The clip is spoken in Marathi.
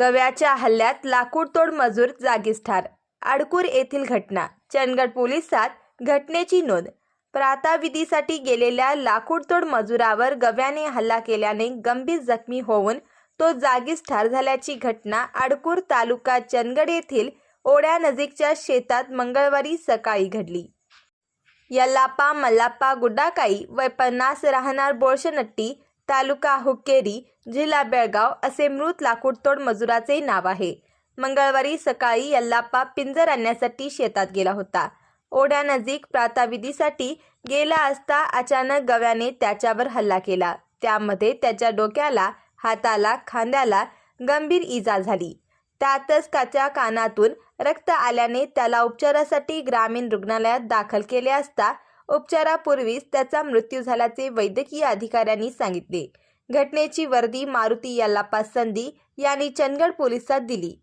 गव्याच्या हल्ल्यात लाकूडतोड मजूर जागीच ठार आडकूर येथील घटना. चंदगड पोलिसात घटनेची नोंद. प्राताविधीसाठी गेलेल्या लाकूडतोड मजुरावर गव्याने हल्ला केल्याने गंभीर जखमी होऊन तो जागीच ठार झाल्याची घटना आडकूर तालुका चंदगड येथील ओढ्यानजीकच्या शेतात मंगळवारी सकाळी घडली. यल्लापा मल्लाप्पा गुड्डाकाई वय पन्नास राहणार बोळशनट्टी तालुका हुक्केरी जिल्हा बेळगाव असे मृत लाकूडतोड मजुराचे नाव आहे. मंगळवारी सकाळी यल्लाप्पा पिंजर आणण्यासाठी शेतात गेला होता. ओढ्यानजीक प्राताविधीसाठी गेला असता अचानक गव्याने त्याच्यावर हल्ला केला. त्यामध्ये त्याच्या डोक्याला हाताला खांद्याला गंभीर इजा झाली. त्यातच त्याच्या कानातून रक्त आल्याने त्याला उपचारासाठी ग्रामीण रुग्णालयात दाखल केले असता उपचारापूर्वीच त्याचा मृत्यू झाल्याचे वैद्यकीय अधिकाऱ्यांनी सांगितले. घटनेची वर्दी मारुती यल्लाप्पा संधी यांनी चंदगड पोलिसात दिली.